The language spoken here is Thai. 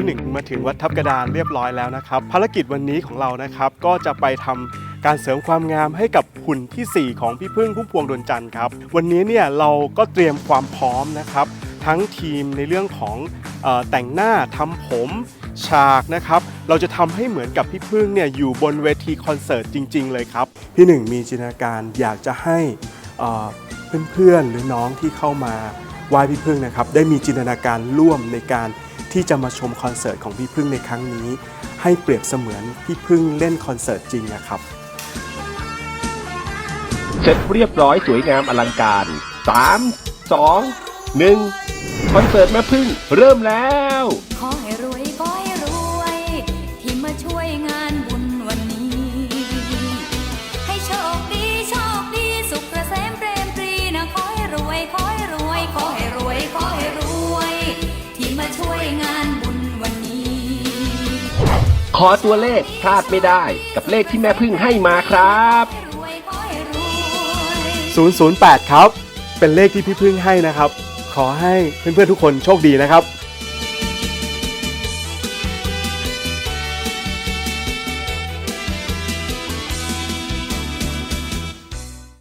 พี่หนึ่งมาถึงวัดทับกระดานเรียบร้อยแล้วนะครับ ภารกิจวันนี้ของเรานะครับก็จะไปทำการเสริมความงามให้กับหุ่นทีสี่ 4 ของพี่พึ่งพุ่มพวงดวงจันทร์ครับ วันนี้เนี่ยเราก็เตรียมความพร้อมนะครับ ทั้งทีมในเรื่องของออแต่งหน้าทำผมฉากนะครับ เราจะทำให้เหมือนกับพี่พึ่งเนี่ยอยู่บนเวทีคอนเสิร์ตจริง ๆ เลยครับ พี่หนึ่งมีจินตนาการอยากจะให้เพื่อนๆหรือน้องที่เข้ามาไหว้พี่พึ่งนะครับ ได้มีจินตนาการร่วมในการ ที่จะมาชมคอนเสิร์ตของพี่พึ่งในครั้งนี้ ให้เปรียบเสมือนพี่พึ่งเล่นคอนเสิร์ตจริงนะครับ เสร็จเรียบร้อยสวยงามอลังการ 3 2 1 คอนเสิร์ตแม่พึ่งเริ่มแล้ว ขอให้รวย ขอตัวเลขพลาดไม่ได้กับเลขที่แม่พึ่งให้มาครับให้รวยขอให้รวย008 ครับ เป็นเลขที่พี่พึ่งให้นะครับ ขอให้เพื่อนๆทุกคนโชคดีนะครับ